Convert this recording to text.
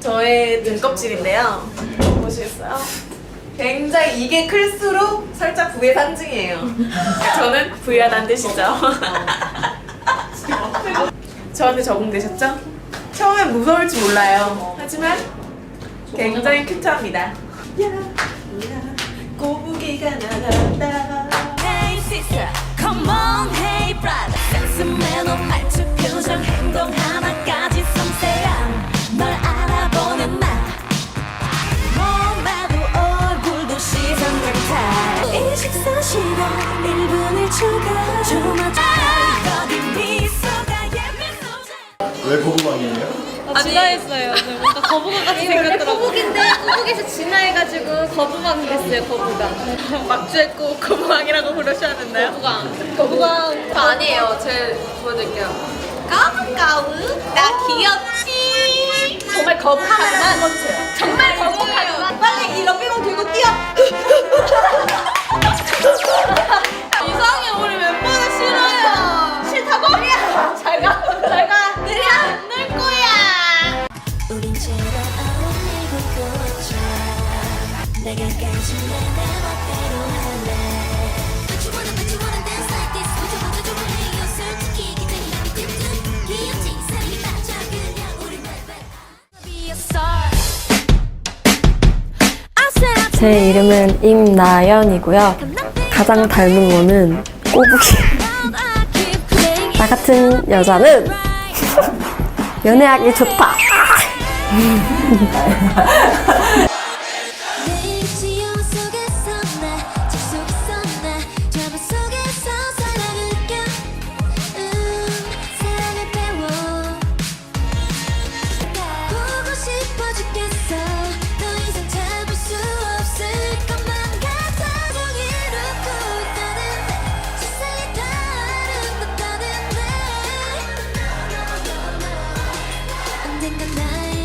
저의 등껍질인데요. 보시겠어요? 굉장히 이게 클수록 살짝 부의 상징이에요. 저는 부유하다는 뜻이죠. 저한테 적응되셨죠? 처음엔 무서울지 몰라요. 하지만 굉장히 큐트합니다. 야, 야, 꼬부기가 나간 왜 거부감이에요? 아, 진화했어요. 네, 뭔가 거북이 같이 생겼더라고요. 거북인데 거북에서 진화해가지고 거북왕이 됐어요 거북왕 막주했고 거북왕이라고 부르셨는데요? 거북왕. 거북왕 저 아니에요. 제 보여드릴게요. 까부까부 나 귀엽지. 정말 거북하지만 정말 제 이름은 임나연이고요. 가장 닮은 거는 꼬부기. 나 같은 여자는 연애하기 좋다. standing alive